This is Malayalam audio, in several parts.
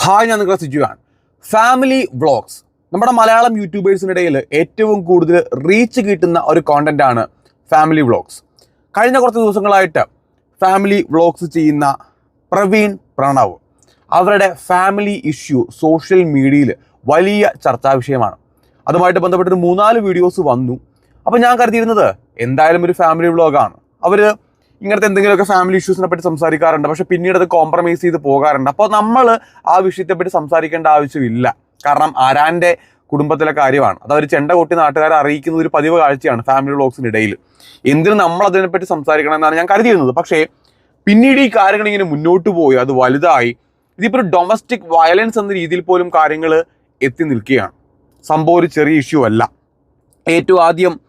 ഹായ് ഞാൻ നിങ്ങളുടെ സിജുവാണ് ഫാമിലി വ്ളോഗ്സ് നമ്മുടെ മലയാളം യൂട്യൂബേഴ്സിനിടയിൽ ഏറ്റവും കൂടുതൽ റീച്ച് കിട്ടുന്ന ഒരു കോണ്ടന്റ് ആണ് ഫാമിലി വ്ളോഗ്സ് കഴിഞ്ഞ കുറച്ച് ദിവസങ്ങളായിട്ട് ഫാമിലി വ്ളോഗ്സ് ചെയ്യുന്ന പ്രവീൺ പ്രണവ്. അവരുടെ ഫാമിലി ഇഷ്യൂ സോഷ്യൽ മീഡിയയിൽ വലിയ ചർച്ചാ വിഷയമാണ്. അതുമായിട്ട് ബന്ധപ്പെട്ടൊരു മൂന്നാൽ വീഡിയോസ് വന്നു. അപ്പോൾ ഞാൻ കരുതിയിരുന്നത് എന്തായാലും ഒരു ഫാമിലി വ്ളോഗാണ് അവർ ഇങ്ങനത്തെ എന്തെങ്കിലുമൊക്കെ ഫാമിലി ഇഷ്യൂസിനെ പറ്റി സംസാരിക്കാറുണ്ട്. പക്ഷെ പിന്നീട് അത് കോംപ്രമൈസ് ചെയ്ത് പോകാറുണ്ട്. അപ്പോൾ നമ്മൾ ആ വിഷയത്തെ പറ്റി സംസാരിക്കേണ്ട ആവശ്യമില്ല. കാരണം ആരാന്റെ കുടുംബത്തിലെ കാര്യമാണ്. അത് അവർ ചെണ്ട കൊട്ടി നാട്ടുകാരെ അറിയിക്കുന്ന ഒരു പതിവ് കാഴ്ചയാണ് ഫാമിലി വ്ളോഗ്സിന് ഇടയിൽ എന്തിനും നമ്മൾ അതിനെപ്പറ്റി സംസാരിക്കണം എന്നാണ് ഞാൻ കരുതിയിരുന്നത്. പക്ഷേ പിന്നീട് ഈ കാര്യങ്ങൾ ഇങ്ങനെ മുന്നോട്ട് പോയി. അത് വലുതായി. ഇതിപ്പോൾ ഒരു ഡൊമസ്റ്റിക് വയലൻസ് എന്ന രീതിയിൽ പോലും കാര്യങ്ങൾ എത്തി നിൽക്കുകയാണ്. സംഭവം ഒരു ചെറിയ ഇഷ്യൂ അല്ല. ഏറ്റവും ആദ്യം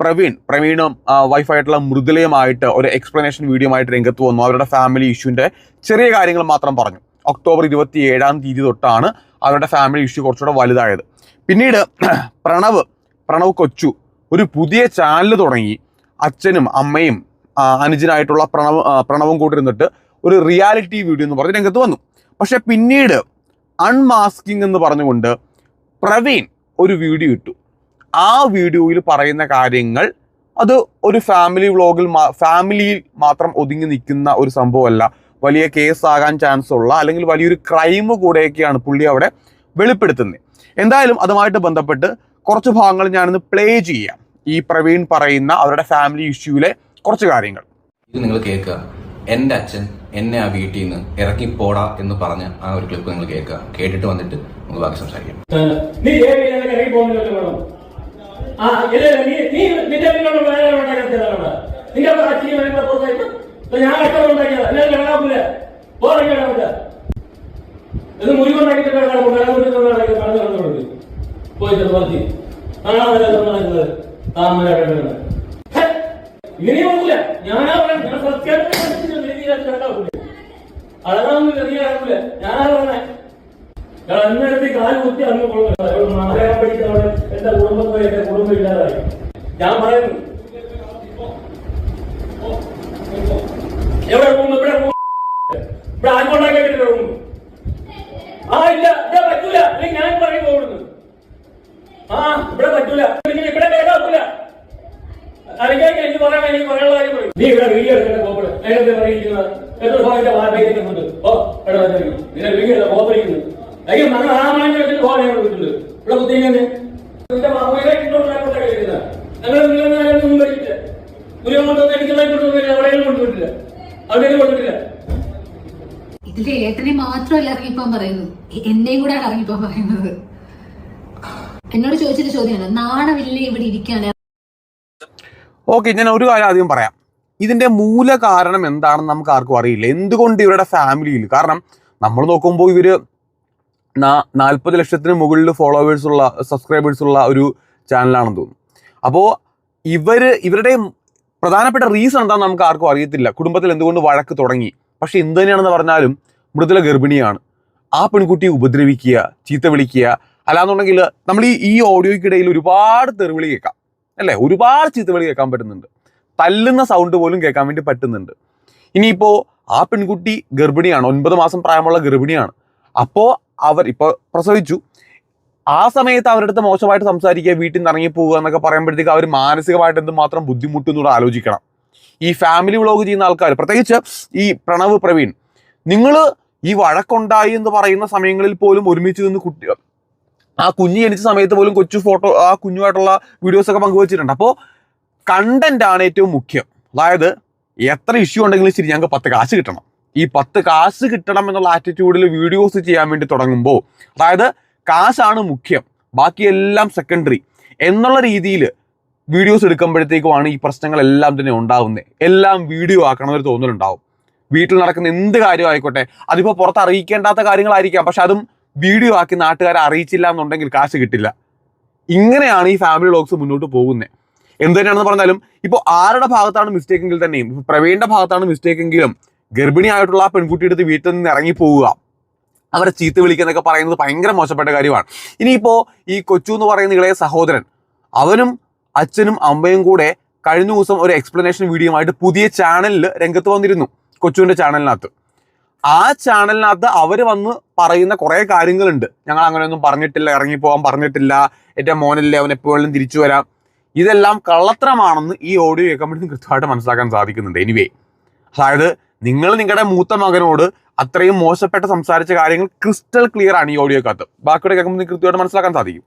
പ്രവീൺ പ്രവീണും വൈഫായിട്ടുള്ള മൃദുലയുമായിട്ട് ഒരു എക്സ്പ്ലനേഷൻ വീഡിയോ ആയിട്ട് രംഗത്ത് വന്നു. അവരുടെ ഫാമിലി ഇഷ്യൂവിന്റെ ചെറിയ കാര്യങ്ങൾ മാത്രം പറഞ്ഞു. ഒക്ടോബർ ഇരുപത്തി ഏഴാം തീയതി തൊട്ടാണ് അവരുടെ ഫാമിലി ഇഷ്യൂ കുറച്ചുകൂടെ വലുതായത്. പിന്നീട് പ്രണവ് പ്രണവ് കൊച്ചു ഒരു പുതിയ ചാനൽ തുടങ്ങി. അച്ഛനും അമ്മയും അനുജനായിട്ടുള്ള പ്രണവ് പ്രണവും കൂട്ടിരുന്നിട്ട് ഒരു റിയാലിറ്റി വീഡിയോ എന്ന് പറഞ്ഞ് രംഗത്ത് വന്നു. പക്ഷേ പിന്നീട് അൺമാസ്കിംഗ് എന്ന് പറഞ്ഞുകൊണ്ട് പ്രവീൺ ഒരു വീഡിയോ ഇട്ടു. ആ വീഡിയോയിൽ പറയുന്ന കാര്യങ്ങൾ അത് ഒരു ഫാമിലി വ്ളോഗിൽ ഫാമിലിയിൽ മാത്രം ഒതുങ്ങി നിൽക്കുന്ന ഒരു സംഭവമല്ല. വലിയ കേസ് ആകാൻ ചാൻസ് ഉള്ള അല്ലെങ്കിൽ വലിയൊരു ക്രൈം കൂടെയൊക്കെയാണ് പുള്ളി അവിടെ വെളിപ്പെടുത്തുന്നത്. എന്തായാലും അതുമായിട്ട് ബന്ധപ്പെട്ട് കുറച്ച് ഭാഗങ്ങൾ ഞാനിന്ന് പ്ലേ ചെയ്യാം. ഈ പ്രവീൺ പറയുന്ന അവരുടെ ഫാമിലി ഇഷ്യൂവിലെ കുറച്ച് കാര്യങ്ങൾ. ഇത് നിങ്ങൾ കേൾക്കുക. എന്റെ അച്ഛൻ എന്നെ ആ വീട്ടിൽ നിന്ന് ഇറക്കി പോടാ എന്ന് പറഞ്ഞ ആ ഒരു ക്ലിപ്പ് നിങ്ങൾ കേൾക്കുക. കേട്ടിട്ട് വന്നിട്ട് നമുക്ക് ബാക്കി സംസാരിക്കാം. ആ നീ നീ നിന്റെ വീട്ടിലുള്ള വേറെ ഉണ്ടാക്കിയതാണ് നിന്റെ വേണ്ട പുറത്തായിട്ട് ഇപ്പൊ ഞാൻ കഷ്ടം ഉണ്ടാക്കിയതാ? എന്നെ കിടക്കാപ്പില്ല പോറങ്ങി കിടക്കില്ല ഇത് കടന്നു കിടന്നുണ്ട് പോയിട്ട് കാണാൻ നടക്കുന്നത് താമര ഇങ്ങനെ നോക്കില്ല ഞാനാ പറയാം ഞാൻ സത്യം കിടക്കാവില്ല അളകാവുന്നില്ല നീ അളക്കില്ല ഞാനാ പറഞ്ഞേ അന്നെടുത്ത് കാൽ കുത്തി അന്ന് കൊള്ളുന്നു എന്റെ കുടുംബത്തിൽ എന്റെ കുടുംബം ഇല്ലാതായി ഞാൻ പറയുന്നു. എവിടെ പോകുന്നു? ഇവിടെ ഇവിടെ ആർക്കൊണ്ടാക്കിയിട്ടില്ല പോകുന്നു? ആ ഇല്ല. ഇവിടെ പറ്റൂല. ഞാൻ പറയും പോകുന്നു. ആ ഇവിടെ പറ്റൂല. ഇവിടെ കേൾക്കാക്കൂല അറിയാൻ എനിക്ക് പറയാൻ എനിക്ക് പറയാനുള്ള കാര്യം നീ ഇവിടെ വീഡിയോ എടുക്കുന്ന കോപ്പട് നേരത്തെ പറയുന്നത് എത്ര ഭാഗത്തെ വാർത്തയ്ക്കുന്നുണ്ട് ഓ എടാ നിന്നെ വീഡിയോ എടുത്ത കോപ്പറിക്കുന്നു അയ്യോ നമ്മൾ ആ മാഞ്ഞ വെച്ചിട്ട് ഫോൺ ചെയ്യാൻ വിളിച്ചിട്ടുണ്ട് ഇവിടെ കുത്തിങ്ങനെ നിന്റെ മാമയുടെ ഇങ്ങോട്ടാണ് കഴിക്കുന്നത് ഞങ്ങൾ നിങ്ങളൊന്നും കഴിച്ചില്ല ഒരു കൊണ്ടൊന്നും എനിക്കുള്ള കൊണ്ടുവന്നില്ല എവിടെയും കൊണ്ടുപോയിട്ടില്ല. അവിടെയും കൊണ്ടിട്ടില്ല ഏട്ടനെ മാത്രമല്ല ഇറങ്ങിപ്പോൻ പറയുന്നത്. എന്നെയും കൂടെ ഇറങ്ങിപ്പോൻ പറയുന്നത്. എന്നോട് ചോദിച്ചൊരു ചോദ്യമാണ് നാണമില്ലേ ഇവിടെ ഇരിക്കാണ് ഓക്കെ ഞാൻ ഒരു കാര്യം ആദ്യം പറയാം. ഇതിന്റെ മൂല കാരണം എന്താണെന്ന് നമുക്ക് ആർക്കും അറിയില്ല. എന്തുകൊണ്ട് ഇവരുടെ ഫാമിലിയിൽ കാരണം നമ്മൾ നോക്കുമ്പോൾ ഇവർ നാൽപ്പത് ലക്ഷത്തിന് മുകളിൽ ഫോളോവേഴ്സ് ഉള്ള സബ്സ്ക്രൈബേഴ്സ് ഉള്ള ഒരു ചാനലാണെന്ന് തോന്നുന്നു. അപ്പോൾ ഇവർ ഇവരുടെ പ്രധാനപ്പെട്ട റീസൺ എന്താണെന്ന് നമുക്ക് ആർക്കും അറിയത്തില്ല. കുടുംബത്തിൽ എന്തുകൊണ്ട് വഴക്ക് തുടങ്ങി? പക്ഷേ എന്ത് തന്നെയാണെന്ന് പറഞ്ഞാലും മൃദുല ഗർഭിണിയാണ്. ആ പെൺകുട്ടി ഉപദ്രവിക്കുക ചീത്ത വിളിക്കുക അല്ലാന്നുണ്ടെങ്കിൽ നമ്മൾ ഈ ഈ ഓഡിയോയ്ക്കിടയിൽ ഒരുപാട് തെറിവിളി കേൾക്കാം. അല്ലേ? ഒരുപാട് ചീത്തവിളി കേൾക്കാൻ പറ്റുന്നുണ്ട്. തല്ലുന്ന സൗണ്ട് പോലും കേൾക്കാൻ വേണ്ടി പറ്റുന്നുണ്ട്. ഇനിയിപ്പോൾ ആ പെൺകുട്ടി ഗർഭിണിയാണ്. ഒൻപത് മാസം പ്രായമുള്ള ഗർഭിണിയാണ്. അപ്പോൾ അവർ ഇപ്പോൾ പ്രസവിച്ചു. ആ സമയത്ത് അവരുടെ അടുത്ത് മോശമായിട്ട് സംസാരിക്കുക വീട്ടിൽ നിന്ന് ഇറങ്ങി പോവുക എന്നൊക്കെ പറയുമ്പോഴത്തേക്ക് അവർ മാനസികമായിട്ട് എന്തുമാത്രം ബുദ്ധിമുട്ടുന്നൂടെ ആലോചിക്കണം. ഈ ഫാമിലി വ്ളോഗ് ചെയ്യുന്ന ആൾക്കാർ പ്രത്യേകിച്ച് ഈ പ്രണവ് പ്രവീൺ നിങ്ങൾ ഈ വഴക്കുണ്ടായി എന്ന് പറയുന്ന സമയങ്ങളിൽ പോലും ഒരുമിച്ച് നിന്ന് കുട്ടി ആ കുഞ്ഞ് ജനിച്ച സമയത്ത് പോലും കൊച്ചു ഫോട്ടോ ആ കുഞ്ഞുമായിട്ടുള്ള വീഡിയോസ് ഒക്കെ പങ്കുവച്ചിട്ടുണ്ട്. അപ്പോൾ കണ്ടന്റ് ആണ് ഏറ്റവും മുഖ്യം. അതായത് എത്ര ഇഷ്യൂ ഉണ്ടെങ്കിലും ശരി ഞങ്ങൾക്ക് പത്ത് കാശ് കിട്ടണം. ഈ പത്ത് കാശ് കിട്ടണം എന്നുള്ള ആറ്റിറ്റ്യൂഡിൽ വീഡിയോസ് ചെയ്യാൻ വേണ്ടി തുടങ്ങുമ്പോൾ അതായത് കാശാണ് മുഖ്യം ബാക്കിയെല്ലാം സെക്കൻഡറി എന്നുള്ള രീതിയിൽ വീഡിയോസ് എടുക്കുമ്പോഴത്തേക്കുമാണ് ഈ പ്രശ്നങ്ങളെല്ലാം തന്നെ ഉണ്ടാവുന്നത് എല്ലാം വീഡിയോ ആക്കണം എന്നൊരു തോന്നലുണ്ടാവും. വീട്ടിൽ നടക്കുന്ന എന്ത് കാര്യം ആയിക്കോട്ടെ അതിപ്പോൾ പുറത്ത് അറിയിക്കേണ്ടാത്ത കാര്യങ്ങളായിരിക്കാം പക്ഷെ അതും വീഡിയോ ആക്കി നാട്ടുകാരെ അറിയിച്ചില്ല എന്നുണ്ടെങ്കിൽ കാശ് കിട്ടില്ല. ഇങ്ങനെയാണ് ഈ ഫാമിലി വ്ളോഗ്സ് മുന്നോട്ട് പോകുന്നത് എന്ത് തന്നെയാണെന്ന് പറഞ്ഞാലും ഇപ്പോൾ ആരുടെ ഭാഗത്താണ് മിസ്റ്റേക്ക് എങ്കിൽ തന്നെയും ഇപ്പോൾ പ്രവീണിന്റെ ഭാഗത്താണ് മിസ്റ്റേക്ക് എങ്കിലും ഗർഭിണിയായിട്ടുള്ള ആ പെൺകുട്ടിയുടെ അടുത്ത് വീട്ടിൽ നിന്ന് ഇറങ്ങി പോവുക അവരെ ചീത്ത വിളിക്കുന്നൊക്കെ പറയുന്നത് ഭയങ്കര മോശപ്പെട്ട കാര്യമാണ്. ഇനിയിപ്പോൾ ഈ കൊച്ചു എന്ന് പറയുന്ന ഇളയ സഹോദരൻ അവനും അച്ഛനും അമ്മയും കൂടെ കഴിഞ്ഞ ദിവസം ഒരു എക്സ്പ്ലനേഷൻ വീഡിയോ ആയിട്ട് പുതിയ ചാനലിൽ രംഗത്ത് വന്നിരുന്നു കൊച്ചുവിന്റെ ചാനലിനകത്ത് ആ ചാനലിനകത്ത് അവർ വന്ന് പറയുന്ന കുറേ കാര്യങ്ങളുണ്ട്. ഞങ്ങൾ അങ്ങനെയൊന്നും പറഞ്ഞിട്ടില്ല ഇറങ്ങിപ്പോകാൻ പറഞ്ഞിട്ടില്ല എന്റെ മോനല്ലേ അവൻ എപ്പോഴും തിരിച്ചു വരാം. ഇതെല്ലാം കള്ളത്തരമാണെന്ന് ഈ ഓഡിയോ കേൾക്കുമ്പോഴത്തേക്കും കൃത്യമായിട്ട് മനസ്സിലാക്കാൻ സാധിക്കുന്നുണ്ട്. എനിവേ അതായത് നിങ്ങൾ നിങ്ങളുടെ മൂത്ത മകനോട് അത്രയും മോശപ്പെട്ട സംസാരിച്ച കാര്യങ്ങൾ ക്രിസ്റ്റൽ ക്ലിയർ ആണ് ഈ ഓഡിയോക്കകത്ത് ബാക്കിയുടെ കേൾക്കുമ്പോൾ നിങ്ങൾക്ക് കൃത്യമായിട്ട് മനസ്സിലാക്കാൻ സാധിക്കും.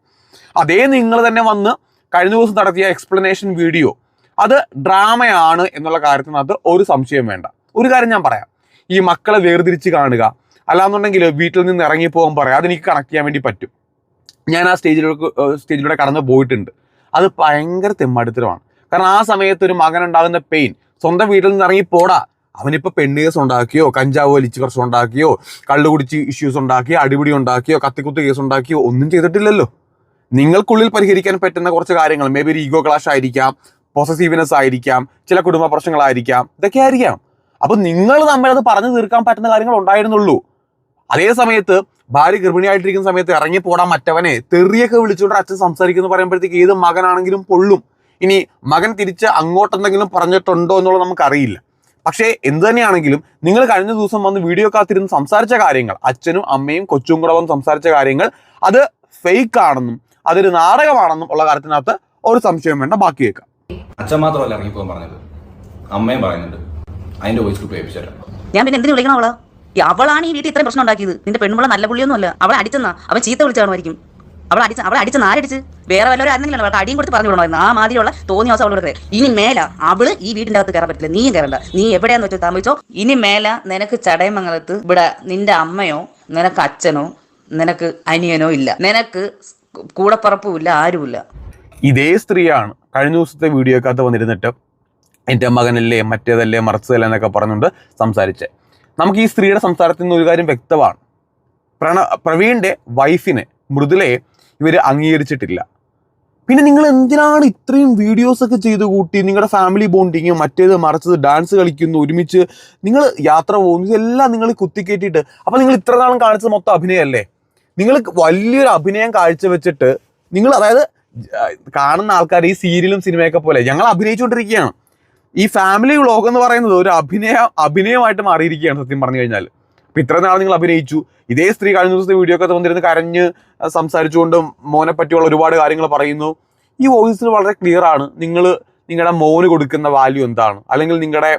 അതേ നിങ്ങൾ തന്നെ വന്ന് കഴിഞ്ഞ ദിവസം നടത്തിയ എക്സ്പ്ലനേഷൻ വീഡിയോ അത് ഡ്രാമയാണ് എന്നുള്ള കാര്യത്തിനകത്ത് ഒരു സംശയം വേണ്ട. ഒരു കാര്യം ഞാൻ പറയാം. ഈ മക്കളെ വേർതിരിച്ച് കാണുക അല്ലാന്നുണ്ടെങ്കിൽ വീട്ടിൽ നിന്ന് ഇറങ്ങിപ്പോകാൻ പറയാം. അതെനിക്ക് കണക്ട് ചെയ്യാൻ വേണ്ടി പറ്റും. ഞാൻ ആ സ്റ്റേജിലേക്ക് സ്റ്റേജിലൂടെ കടന്നു പോയിട്ടുണ്ട്. അത് ഭയങ്കര തെമ്മാടിത്തരമാണ്. കാരണം ആ സമയത്ത് ഒരു മകൻ ഉണ്ടാകുന്ന പെയിൻ സ്വന്തം വീട്ടിൽ നിന്ന് ഇറങ്ങി പോടാ അവനിപ്പോൾ പെണ്ണ് കേസ് ഉണ്ടാക്കിയോ കഞ്ചാവ് വലിച്ച് പ്രശ്നം ഉണ്ടാക്കിയോ കള്ളു കുടിച്ച് ഇഷ്യൂസ് ഉണ്ടാക്കിയോ അടിപിടി ഉണ്ടാക്കിയോ കത്തിക്കുത്ത് കേസ് ഉണ്ടാക്കിയോ ഒന്നും ചെയ്തിട്ടില്ലല്ലോ. നിങ്ങൾക്കുള്ളിൽ പരിഹരിക്കാൻ പറ്റുന്ന കുറച്ച് കാര്യങ്ങൾ മേ ബി ഒരു ഈഗോ ക്ലാഷ് ആയിരിക്കാം പോസസീവ്നെസ് ആയിരിക്കാം ചില കുടുംബ പ്രശ്നങ്ങളായിരിക്കാം ഇതൊക്കെ ആയിരിക്കാം. അപ്പൊ നിങ്ങൾ തമ്മിലത് പറഞ്ഞു തീർക്കാൻ പറ്റുന്ന കാര്യങ്ങൾ ഉണ്ടായിരുന്നുള്ളൂ. അതേ സമയത്ത് ഭാര്യ ഗർഭിണിയായിട്ടിരിക്കുന്ന സമയത്ത് ഇറങ്ങി പോടാൻ മറ്റവനെ തെറിയൊക്കെ വിളിച്ചുകൊണ്ട് അച്ഛൻ സംസാരിക്കുന്നു പറയുമ്പോഴത്തേക്ക് ഏത് മകനാണെങ്കിലും പൊള്ളും. ഇനി മകൻ തിരിച്ച് അങ്ങോട്ടെന്തെങ്കിലും പറഞ്ഞിട്ടുണ്ടോ എന്നുള്ളത് നമുക്കറിയില്ല. പക്ഷേ എന്ത് തന്നെയാണെങ്കിലും നിങ്ങൾ കഴിഞ്ഞ ദിവസം വന്ന് വീഡിയോ കാത്തിരുന്ന് സംസാരിച്ച കാര്യങ്ങൾ അച്ഛനും അമ്മയും കൊച്ചും കൂടെ വന്ന് സംസാരിച്ച കാര്യങ്ങൾ അത് ഫേക്ക് ആണെന്നും അതൊരു നാടകമാണെന്നും ഉള്ള കാര്യത്തിനകത്ത് ഒരു സംശയം വേണ്ട ബാക്കി കേൾക്കാം. അച്ഛൻ മാത്രമല്ല ഇറങ്ങിപ്പോകാൻ പറഞ്ഞത്. അമ്മയും പറയുന്നുണ്ട് അതിന്റെ വോയിസ് ക്ലിപ്പ് ഏൽപ്പിച്ചു ഞാൻ പിന്നെ എന്തിനു വിളിക്കണം അവളെ? അവളാണ് ഈ വീട്ടിൽ ഇത്രയും പ്രശ്നം ഉണ്ടാക്കിയത്. നിന്റെ പെണ്ണുമുള്ള നല്ല പുള്ളിയൊന്നും അല്ല അവളെ അടിച്ചെന്നാ. അവൻ ചീത്ത വിളിച്ചു അവളെ അടിച്ച അവളെ അടിച്ച ആരടിച്ച് വേറെ വല്ലവരും ആയിരുന്നെങ്കിലും അവൾക്ക് അടിയും കൊടുത്ത് പറഞ്ഞു വിടണമായിരുന്നു. ആ മാതിരിയുള്ള തോന്നിയ ദിവസം അവളോട് ഇനി മേല അവൾ ഈ വീടിന്റെ അകത്ത് കയറാൻ പറ്റില്ല നീയും കയറണ്ട. നീ എവിടെയാന്ന് വെച്ചാൽ താമസിച്ചോ ഇനി മേല നിനക്ക് ചടയമംഗലത്ത് ഇവിടെ നിന്റെ അമ്മയോ നിനക്ക് അച്ഛനോ നിനക്ക് അനിയനോ ഇല്ല. നിനക്ക് കൂടപ്പറപ്പുമില്ല ആരുമില്ല ഇതേ സ്ത്രീയാണ് കഴിഞ്ഞ ദിവസത്തെ വീഡിയോക്കകത്ത് വന്നിരുന്നിട്ട് എന്റെ മകനല്ലേ മറ്റേതല്ലേ മറച്ചതല്ലേ എന്നൊക്കെ പറഞ്ഞുകൊണ്ട് സംസാരിച്ച്. നമുക്ക് ഈ സ്ത്രീയുടെ സംസാരത്തിൽ നിന്ന് ഒരു കാര്യം വ്യക്തമാണ്. പ്രണ പ്രവീണിന്റെ വൈഫിനെ മൃദുലയെ ഇവർ അംഗീകരിച്ചിട്ടില്ല. പിന്നെ നിങ്ങൾ എന്തിനാണ് ഇത്രയും വീഡിയോസ് ഒക്കെ ചെയ്ത് കൂട്ടി നിങ്ങളുടെ ഫാമിലി ബോണ്ടിങ് മറ്റേത് മറച്ചത് ഡാൻസ് കളിക്കുന്നു ഒരുമിച്ച് നിങ്ങൾ യാത്ര പോകുന്നു ഇതെല്ലാം നിങ്ങൾ കുത്തിക്കേറ്റിയിട്ട് അപ്പം നിങ്ങൾ ഇത്ര നാളും കാണിച്ചത് മൊത്തം അഭിനയമല്ലേ നിങ്ങൾ വലിയൊരു അഭിനയം കാഴ്ചവെച്ചിട്ട് നിങ്ങൾ അതായത് കാണുന്ന ആൾക്കാർ ഈ സീരിയലും സിനിമയൊക്കെ പോലെ ഞങ്ങൾ അഭിനയിച്ചുകൊണ്ടിരിക്കുകയാണ്. ഈ ഫാമിലി വ്ളോഗ് എന്ന് പറയുന്നത് ഒരു അഭിനയ അഭിനയമായിട്ട് മാറിയിരിക്കുകയാണ് സത്യം പറഞ്ഞു കഴിഞ്ഞാൽ അപ്പൊ ഇത്ര നാൾ നിങ്ങൾ അഭിനയിച്ചു. ഇതേ സ്ത്രീ കഴിഞ്ഞ ദിവസത്തെ വീഡിയോ ഒക്കെ വന്നിരുന്ന് കരഞ്ഞ് സംസാരിച്ചുകൊണ്ട് മോനെ പറ്റിയുള്ള ഒരുപാട് കാര്യങ്ങൾ പറയുന്നു. ഈ വോയിസിൽ വളരെ ക്ലിയർ ആണ്. നിങ്ങൾ നിങ്ങളുടെ മോന് കൊടുക്കുന്ന വാല്യൂ എന്താണ്? അല്ലെങ്കിൽ നിങ്ങളുടെ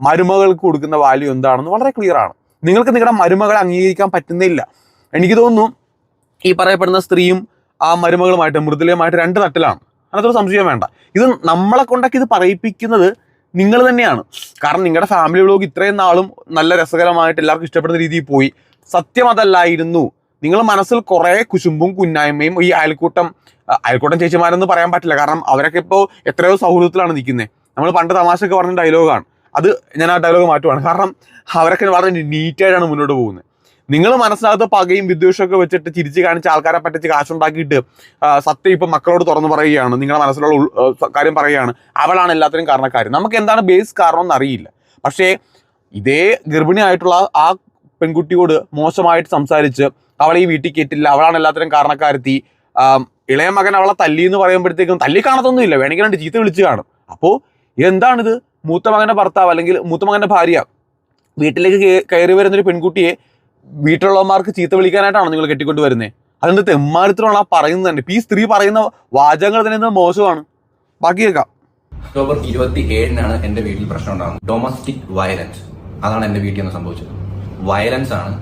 മരുമകൾക്ക് കൊടുക്കുന്ന വാല്യൂ എന്താണെന്ന് വളരെ ക്ലിയർ ആണ്. നിങ്ങൾക്ക് നിങ്ങളുടെ മരുമകളെ അംഗീകരിക്കാൻ പറ്റുന്നില്ല. എനിക്ക് തോന്നുന്നു ഈ പറയപ്പെടുന്ന സ്ത്രീയും ആ മരുമകളുമായിട്ട് മൃദുലയുമായിട്ട് രണ്ട് തട്ടിലാണ്. അതിനകത്തൊരു സംശയം വേണ്ട. ഇത് നമ്മളെ കൊണ്ടൊക്കെ ഇത് പറയിപ്പിക്കുന്നത് നിങ്ങൾ തന്നെയാണ്. കാരണം നിങ്ങളുടെ ഫാമിലി വ്ലോഗ് ഇത്രയും നാളും നല്ല രസകരമായിട്ട് എല്ലാവർക്കും ഇഷ്ടപ്പെടുന്ന രീതിയിൽ പോയി. സത്യം അതല്ലായിരുന്നു. നിങ്ങൾ മനസ്സിൽ കുറേ കുശുമ്പും കുന്നായ്മയും ഈ അയൽക്കൂട്ടം അയൽക്കൂട്ടം ചേച്ചിമാരെന്ന് പറയാൻ പറ്റില്ല. കാരണം അവരൊക്കെ ഇപ്പോൾ എത്രയോ സൗഹൃദത്തിലാണ് നിൽക്കുന്നത് നമ്മൾ പണ്ട് തമാശയൊക്കെ പറഞ്ഞ ഡയലോഗാണ് അത് ഞാൻ ആ ഡയലോഗ് മാറ്റുവാണ്. കാരണം അവരൊക്കെ വളരെ നീറ്റായിട്ടാണ് മുന്നോട്ട് പോകുന്നത് നിങ്ങൾ മനസ്സിനകത്ത് പകയും വിദ്വേഷമൊക്കെ വെച്ചിട്ട് ചിരിച്ച് കാണിച്ച് ആൾക്കാരെ പറ്റിച്ച് കാശുണ്ടാക്കിയിട്ട് സത്യം ഇപ്പം മക്കളോട് തുറന്നു പറയുകയാണ് നിങ്ങളുടെ മനസ്സിലുള്ള കാര്യം പറയുകയാണ് അവളാണ് എല്ലാത്തിനും കാരണക്കാരി. നമുക്ക് എന്താണ് ബേസ് കാരണം എന്നറിയില്ല പക്ഷേ ഇതേ ഗർഭിണിയായിട്ടുള്ള ആ പെൺകുട്ടിയോട് മോശമായിട്ട് സംസാരിച്ച് അവളെ ഈ വീട്ടിൽ കയറ്റില്ല അവളാണ് എല്ലാത്തിനും കാരണക്കാരത്തി ഇളയ മകൻ അവളെ തല്ലി എന്ന് പറയുമ്പോഴത്തേക്കും തല്ലി കാണത്തൊന്നുമില്ല വേണമെങ്കിൽ രണ്ട് ചീത്ത വിളിച്ച് കാണും. അപ്പോൾ ഇതെന്താണിത് മൂത്ത മകന്റെ ഭർത്താവ് അല്ലെങ്കിൽ മൂത്ത മകന്റെ ഭാര്യ വീട്ടിലേക്ക് കയറി വരുന്നൊരു പെൺകുട്ടിയെ വീട്ടിലുള്ളവന്മാർക്ക് ചീത്ത വിളിക്കാനായിട്ടാണോ നിങ്ങൾ കെട്ടിക്കൊണ്ട് വരുന്നത് അതെന്ത് തെമ്മാരിത്തരമാണ് ആ പറയുന്നത് തന്നെ. ഈ സ്ത്രീ പറയുന്ന വാചകങ്ങൾ തന്നെ മോശമാണ്? ബാക്കി കേൾക്കാം. ഒക്ടോബർ ഇരുപത്തി ഏഴിനാണ് എന്റെ വീട്ടിൽ പ്രശ്നം ഉണ്ടാകുന്നത്. ഡൊമസ്റ്റിക് വയലൻസ് അതാണ് എന്റെ വീട്ടിൽ നിന്ന് സംഭവിച്ചത്. വയലൻസ് ആണ്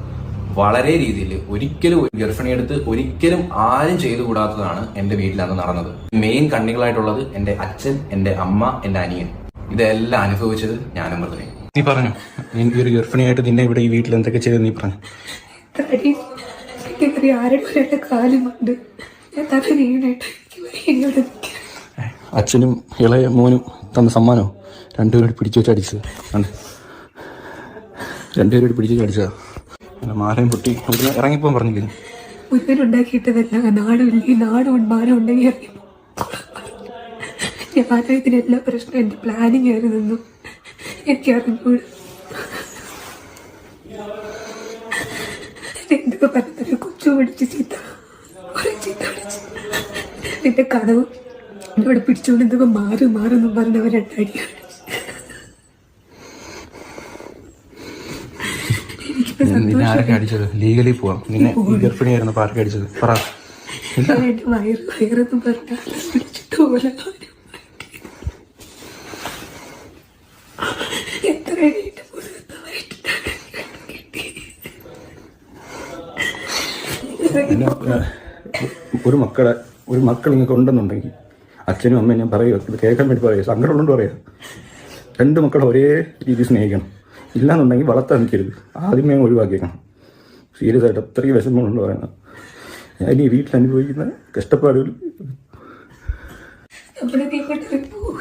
വളരെ രീതിയിൽ ഒരിക്കലും ഒരു ഗർഭിണിയെടുത്ത് ഒരിക്കലും ആരും ചെയ്തു കൂടാത്തതാണ് എന്റെ വീട്ടിൽ അന്ന് നടന്നത്. മെയിൻ കണ്ണികളായിട്ടുള്ളത് എന്റെ അച്ഛൻ എന്റെ അമ്മ എന്റെ അനിയൻ. ഇതെല്ലാം അനുഭവിച്ചത് ഞാനും മൃദുലയും നീ പറഞ്ഞു. നീ ഒരു ഗർഭിണിയായിട്ട് നിന്നെ ഇവിടെ ഈ വീട്ടിൽ എന്തൊക്കെ ചെയ്ത് നീ പറഞ്ഞു. കാലുമുണ്ട്? അച്ഛനും ഇളയ മോനും തന്ന സമ്മാനോ? രണ്ടുപേരോട് പിടിച്ചു വെച്ച് അടിച്ചത്. രണ്ടുപേരോട് പിടിച്ചു വെച്ച് അടിച്ചതാ. മാലയും പൊട്ടി. ഇറങ്ങിപ്പോ ഇറങ്ങിപ്പോകാൻ പറഞ്ഞില്ലേ മുന്നിലുണ്ടാക്കിയിട്ടതല്ല നാടുമില്ലെങ്കിൽ നാടും മാനം ഉണ്ടെങ്കിൽ ഇറങ്ങി ഞാൻ ഇതിനെല്ലാ പ്രശ്നം എന്റെ പ്ലാനിങ് ആയിരുന്നു. എനിക്ക് അറിഞ്ഞൂടെ എന്തൊക്കെ പറഞ്ഞൊരു കൊച്ചു പിടിച്ച് ചീത്ത കുറെ ചീത്ത പിടിച്ച്. നിന്റെ കടവ് ഇവിടെ പിടിച്ചുകൊണ്ട് എന്തൊക്കെ മാറി മാറും പറഞ്ഞവർ രണ്ടടിയാണ് നിന്നെ ആരൊക്കെ അടിച്ചത്? ലീഗലി പോവാം. നിന്നെ ഗർഭിണിയായിരുന്നു അപ്പൊ ആരൊക്കെ അടിച്ചത്. പറ. എന്റെ വയറ് വയറെന്ന് പറഞ്ഞാൽ പിടിച്ചിട്ട് പോലെ ഒരു മക്കളെ ഒരു മക്കൾ നിങ്ങൾക്ക് ഉണ്ടെന്നുണ്ടെങ്കിൽ അച്ഛനും അമ്മയും ഞാൻ പറയുക ഇത് കേൾക്കാൻ വേണ്ടി പറയുക സങ്കടമുള്ളതുകൊണ്ട് പറയാം. രണ്ട് മക്കളെ ഒരേ രീതി സ്നേഹിക്കണം. ഇല്ലാന്നുണ്ടെങ്കിൽ വളർത്താൻ നിൽക്കരുത്. ആദ്യമേ ഒഴിവാക്കിയേക്കണം. സീരിയസ് ആയിട്ട് അത്രയും വിഷമമുണ്ട് പറയുന്നത് ഞാൻ ഈ വീട്ടിൽ അനുഭവിക്കുന്ന കഷ്ടപ്പാടുകൾ നമ്മളൊക്കെ ഇങ്ങോട്ട് ഇറങ്ങി പോകും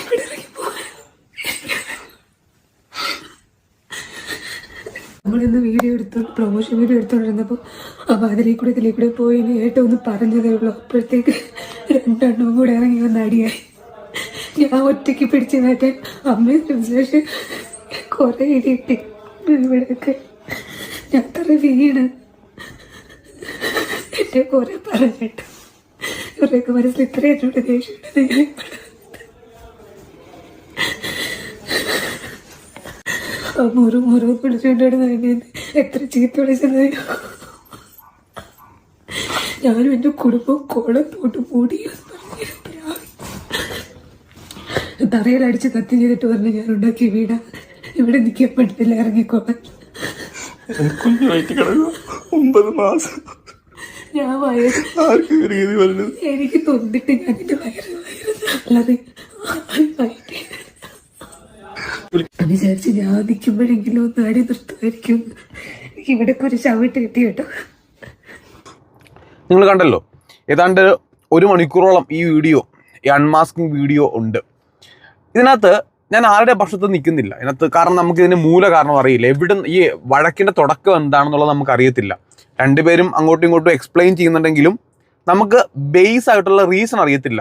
ഇവിടെ ഇറങ്ങി പോകാൻ നമ്മളിന്ന് വീഡിയോ എടുത്തു പ്രൊമോഷൻ വീഡിയോ എടുത്തോണ്ടിരുന്നപ്പോൾ അപ്പോൾ അതിലേക്ക് കൂടെ ഇതിലേക്ക് കൂടെ പോയി ഏട്ടം ഒന്ന് പറഞ്ഞതേ ഉള്ളൂ അപ്പോഴത്തേക്ക് രണ്ടെണ്ണവും കൂടെ ഇറങ്ങി വന്ന് അടിയായി. ഞാൻ ഒറ്റയ്ക്ക് പിടിച്ച് നേട്ടെ അമ്മയും സംസാരിച്ച് കുറേ ഇടിയിട്ടി ഇവിടെയൊക്കെ ഞാൻ അത്ര വീണ്. എന്റെ കുറെ പറഞ്ഞിട്ട്. ഇവരുടെയൊക്കെ മനസ്സിൽ ഇത്രയും എന്നോട് ദേഷ്യമുണ്ടെന്ന് ഞാൻ ഇപ്പോഴാണ് ആ മുറു മുറു വിളിച്ചുകൊണ്ടിരുന്ന എന്നെ എത്ര ചീത്ത വിളിച്ചത്. ഞാനും എന്റെ കുടുംബം കോളം പോട്ട് മൂടി തറയിലടിച്ച് കത്തി ചെയ്തിട്ട് പറഞ്ഞു ഞാൻ ഉണ്ടാക്കിയ വീട. ഇവിടെ നിൽക്കാൻ പറ്റില്ല ഇറങ്ങിക്കോളാൻ. കുഞ്ഞു വയറ്റി കിടക്കുക ഒമ്പത് മാസം. ഞാൻ വയറ് എനിക്ക് തൊന്നിട്ട് ഞാൻ എന്റെ വയറ് വയറ് അല്ലാതെ വയറ്റി വിചാരിച്ച് ഞാൻ നിൽക്കുമ്പോഴെങ്കിലും ഒന്ന് അടി നിർത്തുമായിരിക്കും എനിക്ക് ഇവിടെ ഒരു ചവിട്ട് കിട്ടി കേട്ടോ. നിങ്ങൾ കണ്ടല്ലോ ഏതാണ്ട് ഒരു മണിക്കൂറോളം ഈ വീഡിയോ ഈ അൺമാസ്കിങ് വീഡിയോ ഉണ്ട്. ഇതിനകത്ത് ഞാൻ ആരുടെ പക്ഷത്ത് നിൽക്കുന്നില്ല ഇതിനകത്ത് കാരണം നമുക്ക് ഇതിന് മൂല കാരണം അറിയില്ല. എവിടെ ഈ വഴക്കിന്റെ തുടക്കം എന്താണെന്നുള്ളത് നമുക്ക് അറിയത്തില്ല. രണ്ടുപേരും അങ്ങോട്ടും ഇങ്ങോട്ടും എക്സ്പ്ലെയിൻ ചെയ്യുന്നുണ്ടെങ്കിലും നമുക്ക് ബേസ് ആയിട്ടുള്ള റീസൺ അറിയത്തില്ല.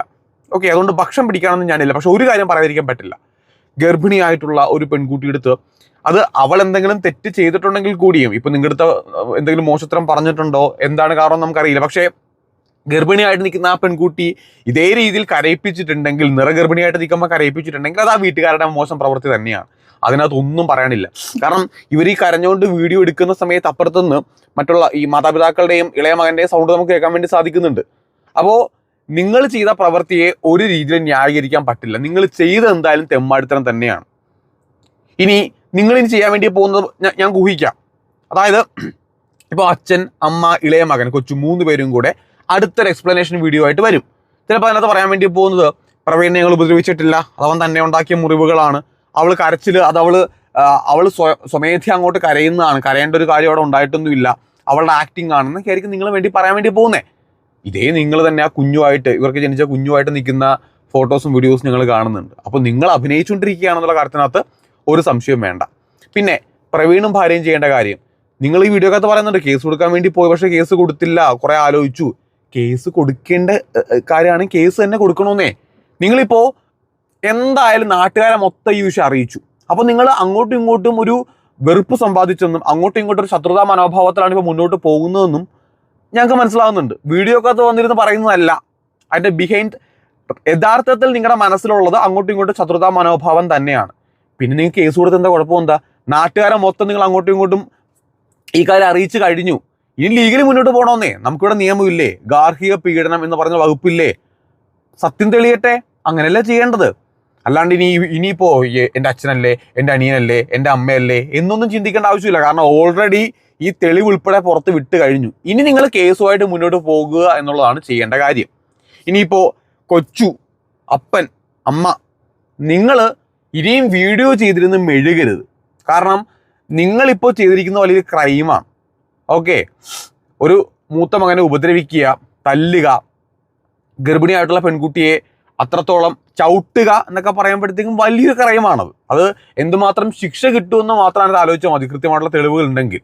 ഓക്കെ അതുകൊണ്ട് ഭക്ഷണം പിടിക്കാനൊന്നും ഞാനില്ല. പക്ഷെ ഒരു കാര്യം പറയാതിരിക്കാൻ പറ്റില്ല. ഗർഭിണിയായിട്ടുള്ള ഒരു പെൺകുട്ടിയെടുത്ത് അത് അവൾ എന്തെങ്കിലും തെറ്റ് ചെയ്തിട്ടുണ്ടെങ്കിൽ കൂടിയും ഇപ്പൊ നിങ്ങളുടെ അടുത്ത് എന്തെങ്കിലും മോശത്തരം പറഞ്ഞിട്ടുണ്ടോ? എന്താണ് കാരണം നമുക്കറിയില്ല. പക്ഷേ ഗർഭിണിയായിട്ട് നിൽക്കുന്ന ആ പെൺകുട്ടി ഇതേ രീതിയിൽ കരയിപ്പിച്ചിട്ടുണ്ടെങ്കിൽ നിറഗർഭിണിയായിട്ട് നിൽക്കുമ്പോൾ കരയിപ്പിച്ചിട്ടുണ്ടെങ്കിൽ അത് ആ വീട്ടുകാരുടെ മോശം പ്രവൃത്തി തന്നെയാണ്. അതിനകത്ത് ഒന്നും പറയാനില്ല. കാരണം ഇവർ ഈ കരഞ്ഞുകൊണ്ട് വീഡിയോ എടുക്കുന്ന സമയത്ത് അപ്പുറത്തുനിന്ന് മറ്റുള്ള ഈ മാതാപിതാക്കളുടെയും ഇളയ മകന്റെയും സൗണ്ട് നമുക്ക് കേൾക്കാൻ വേണ്ടി സാധിക്കുന്നുണ്ട്. അപ്പോൾ നിങ്ങൾ ചെയ്ത പ്രവൃത്തിയെ ഒരു രീതിയിലും ന്യായീകരിക്കാൻ പറ്റില്ല. നിങ്ങൾ ചെയ്തത് എന്തായാലും തെമ്മാടിത്തരം തന്നെയാണ്. ഇനി നിങ്ങൾ ഇനി ചെയ്യാൻ വേണ്ടി പോകുന്നത് ഞാൻ- ഊഹിക്കാം. അതായത് ഇപ്പോൾ അച്ഛൻ അമ്മ ഇളയ മകൻ കൊച്ചു മൂന്ന് പേരും കൂടെ അടുത്തൊരു എക്സ്പ്ലനേഷൻ വീഡിയോ ആയിട്ട് വരും. ചിലപ്പോൾ അതിനകത്ത് പറയാൻ വേണ്ടി പോകുന്നത് പ്രവീണിനെ ഞങ്ങൾ ഉപദ്രവിച്ചിട്ടില്ല. അതവൻ തന്നെ ഉണ്ടാക്കിയ മുറിവുകളാണ്. അവൾ കരച്ചിൽ അത് അവൾ അവൾ സ്വ സ്വമേധി അങ്ങോട്ട് കരയുന്നതാണ്. കരയേണ്ട ഒരു കാര്യം അവിടെ ഉണ്ടായിട്ടൊന്നുമില്ല. അവളുടെ ആക്ടിങ് ആണെന്നൊക്കെ ആയിരിക്കും നിങ്ങൾ വേണ്ടി പറയാൻ വേണ്ടി പോകുന്നേ. ഇതേ നിങ്ങൾ തന്നെ ആ കുഞ്ഞുമായിട്ട് ഇവർക്ക് ജനിച്ച കുഞ്ഞുമായിട്ട് നിൽക്കുന്ന ഫോട്ടോസും വീഡിയോസും ഞങ്ങൾ കാണുന്നുണ്ട്. അപ്പോൾ നിങ്ങൾ അഭിനയിച്ചുകൊണ്ടിരിക്കുകയാണെന്നുള്ള കാര്യത്തിനകത്ത് ഒരു സംശയം വേണ്ട. പിന്നെ പ്രവീണും ഭാര്യയും ചെയ്യേണ്ട കാര്യം. നിങ്ങൾ ഈ വീഡിയോ അകത്ത് പറയുന്നുണ്ട് കേസ് കൊടുക്കാൻ വേണ്ടി പോയി പക്ഷേ കേസ് കൊടുത്തില്ല. കുറെ ആലോചിച്ചു. കേസ് കൊടുക്കേണ്ട കാര്യമാണ് കേസ് തന്നെ കൊടുക്കണമെന്നേ നിങ്ങളിപ്പോൾ എന്തായാലും നാട്ടുകാരെ മൊത്തം ഈ വിഷയം അറിയിച്ചു. അപ്പോൾ നിങ്ങൾ അങ്ങോട്ടും ഇങ്ങോട്ടും ഒരു വെറുപ്പ് സമ്പാദിച്ചെന്നും അങ്ങോട്ടും ഇങ്ങോട്ടും ഒരു ശത്രുതാ മനോഭാവത്തിലാണ് ഇപ്പോൾ മുന്നോട്ട് പോകുന്നതെന്നും ഞങ്ങൾക്ക് മനസ്സിലാവുന്നുണ്ട്. വീഡിയോ ഒക്കെ വന്നിരുന്ന് പറയുന്നതല്ല. അതിന്റെ ബിഹൈൻഡ് യഥാർത്ഥത്തിൽ നിങ്ങളുടെ മനസ്സിലുള്ളത് അങ്ങോട്ടും ഇങ്ങോട്ടും ശത്രുതാ മനോഭാവം തന്നെയാണ്. പിന്നെ നിങ്ങൾക്ക് കേസ് കൊടുത്ത് എന്താ കുഴപ്പം? എന്താ? നാട്ടുകാരെ മൊത്തം നിങ്ങൾ അങ്ങോട്ടും ഇങ്ങോട്ടും ഈ കാര്യം അറിയിച്ചു കഴിഞ്ഞു. ഇനി ലീഗലി മുന്നോട്ട് പോകണമെന്നേ നമുക്കിവിടെ നിയമമില്ലേ? ഗാർഹിക പീഡനം എന്ന് പറഞ്ഞ വകുപ്പില്ലേ? സത്യം തെളിയട്ടെ? അങ്ങനെയല്ലേ ചെയ്യേണ്ടത്? അല്ലാണ്ട് ഇനി ഇനിയിപ്പോ ഈ- എന്റെ അച്ഛനല്ലേ എന്റെ അനിയനല്ലേ എന്റെ അമ്മയല്ലേ എന്നൊന്നും ചിന്തിക്കേണ്ട ആവശ്യമില്ല. കാരണം ഓൾറെഡി ഈ തെളിവ് ഉൾപ്പെടെ പുറത്ത് വിട്ട് കഴിഞ്ഞു. ഇനി നിങ്ങൾ കേസുമായിട്ട് മുന്നോട്ട് പോകുക എന്നുള്ളതാണ് ചെയ്യേണ്ട കാര്യം. ഇനിയിപ്പോൾ കൊച്ചു അപ്പൻ അമ്മ നിങ്ങൾ ഇനിയും വീഡിയോ ചെയ്തിരുന്ന് മെഴുകരുത്. കാരണം നിങ്ങളിപ്പോൾ ചെയ്തിരിക്കുന്ന വലിയൊരു ക്രൈമാണ്. ഓക്കെ? ഒരു മൂത്ത മകനെ ഉപദ്രവിക്കുക തല്ലുക ഗർഭിണിയായിട്ടുള്ള പെൺകുട്ടിയെ അത്രത്തോളം ചവിട്ടുക എന്നൊക്കെ പറയുമ്പോഴത്തേക്കും വലിയൊരു ക്രയമാണത് അത് എന്തുമാത്രം ശിക്ഷ കിട്ടുമെന്ന് മാത്രമാണ് ഇത് ആലോചിച്ചാൽ മതി. കൃത്യമായിട്ടുള്ള തെളിവുകൾ ഉണ്ടെങ്കിൽ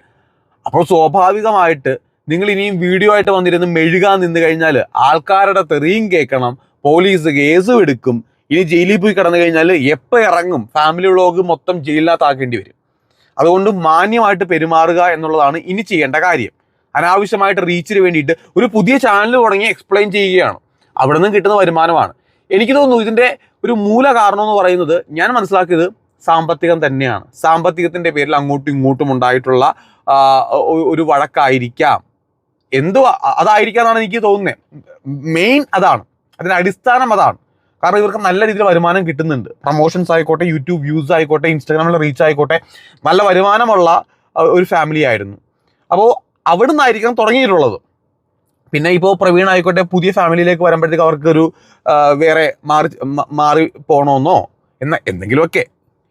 അപ്പോൾ സ്വാഭാവികമായിട്ട് നിങ്ങൾ ഇനിയും വീഡിയോ ആയിട്ട് വന്നിരുന്ന് മെഴുകാൻ നിന്ന് കഴിഞ്ഞാൽ ആൾക്കാരുടെ തെറിയും കേൾക്കണം. പോലീസ് കേസും എടുക്കും. ഇനി ജയിലിൽ പോയി കിടന്നു കഴിഞ്ഞാൽ എപ്പോൾ ഇറങ്ങും? ഫാമിലി വ്ളോഗ് മൊത്തം ജയിലിനകത്താക്കേണ്ടി വരും. അതുകൊണ്ട് മാന്യമായിട്ട് പെരുമാറുക എന്നുള്ളതാണ് ഇനി ചെയ്യേണ്ട കാര്യം. അനാവശ്യമായിട്ട് റീച്ചിന് വേണ്ടിയിട്ട് ഒരു പുതിയ ചാനൽ തുടങ്ങി എക്സ്പ്ലെയിൻ ചെയ്യുകയാണ്. അവിടെ നിന്നും കിട്ടുന്ന വരുമാനമാണ്. എനിക്ക് തോന്നുന്നു ഇതിന്റെ ഒരു മൂല കാരണം എന്ന് പറയുന്നത് ഞാൻ മനസ്സിലാക്കിയത് സാമ്പത്തികം തന്നെയാണ്. സാമ്പത്തികത്തിന്റെ പേരിൽ അങ്ങോട്ടും ഇങ്ങോട്ടും ഉണ്ടായിട്ടുള്ള ഒരു വഴക്കായിരിക്കാം. എന്തോ അതായിരിക്കാം എന്നാണ് എനിക്ക് തോന്നുന്നത് മെയിൻ അതാണ്. അതിന്റെ അടിസ്ഥാനം അതാണ്. കാരണം ഇവർക്ക് നല്ല രീതിയിൽ വരുമാനം കിട്ടുന്നുണ്ട്. പ്രൊമോഷൻസ് ആയിക്കോട്ടെ യൂട്യൂബ് വ്യൂസ് ആയിക്കോട്ടെ ഇൻസ്റ്റാഗ്രാമിൽ റീച്ച് ആയിക്കോട്ടെ നല്ല വരുമാനമുള്ള ഒരു ഫാമിലി ആയിരുന്നു. അപ്പോൾ അവിടെ നിന്നായിരിക്കണം തുടങ്ങിയിട്ടുള്ളത്. പിന്നെ ഇപ്പോൾ പ്രവീൺ ആയിക്കോട്ടെ പുതിയ ഫാമിലിയിലേക്ക് വരുമ്പോഴത്തേക്ക് അവർക്കൊരു വേറെ മാറി മാറി പോകണമെന്നോ എന്ന എന്തെങ്കിലുമൊക്കെ.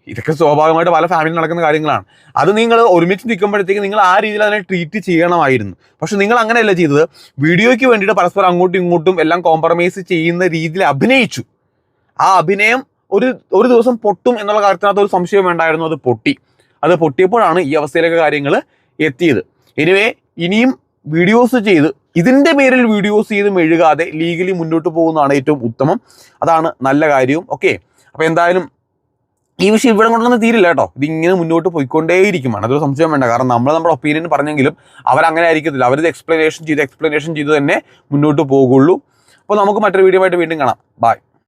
ഇതൊക്കെ സ്വാഭാവികമായിട്ട് പല ഫാമിലി നടക്കുന്ന കാര്യങ്ങളാണ്. അത് നിങ്ങൾ ഒരുമിച്ച് നിൽക്കുമ്പോഴത്തേക്ക് നിങ്ങൾ ആ രീതിയിൽ അതിനെ ട്രീറ്റ് ചെയ്യണമായിരുന്നു. പക്ഷെ നിങ്ങൾ അങ്ങനെയല്ല ചെയ്തത്. വീഡിയോയ്ക്ക് വേണ്ടിയിട്ട് പരസ്പരം അങ്ങോട്ടും ഇങ്ങോട്ടും എല്ലാം കോംപ്രമൈസ് ചെയ്യുന്ന രീതിയിൽ അഭിനയിച്ചു. ആ അഭിനയം ഒരു ഒരു ദിവസം പൊട്ടും എന്നുള്ള കാര്യത്തിനകത്ത് ഒരു സംശയം വേണ്ടായിരുന്നു അത് പൊട്ടി. അത് പൊട്ടിയപ്പോഴാണ് ഈ അവസ്ഥയിലൊക്കെ കാര്യങ്ങൾ എത്തിയത്. എനിവേ ഇനിയും വീഡിയോസ് ചെയ്ത് ഇതിന്റെ പേരിൽ വീഡിയോസ് ചെയ്ത് മെഴുകാതെ ലീഗലി മുന്നോട്ട് പോകുന്നതാണ് ഏറ്റവും ഉത്തമം. അതാണ് നല്ല കാര്യവും. ഓക്കെ അപ്പോൾ എന്തായാലും ഈ വിഷയം ഇവിടെ കൊണ്ടൊന്നും തീരില്ല കേട്ടോ. ഇതിങ്ങനെ മുന്നോട്ട് പോയിക്കൊണ്ടേയിരിക്കുമാണ് അതൊരു സംശയം വേണ്ട. കാരണം നമ്മൾ നമ്മുടെ ഒപ്പീനിയൻ പറഞ്ഞെങ്കിലും അവരങ്ങനെ ആയിരിക്കത്തില്ല. അവരിത് എക്സ്പ്ലനേഷൻ ചെയ്ത് എക്സ്പ്ലനേഷൻ ചെയ്ത് തന്നെ മുന്നോട്ട് പോകുള്ളൂ. അപ്പോൾ നമുക്ക് മറ്റൊരു വീഡിയോ ആയിട്ട് വീണ്ടും കാണാം. ബൈ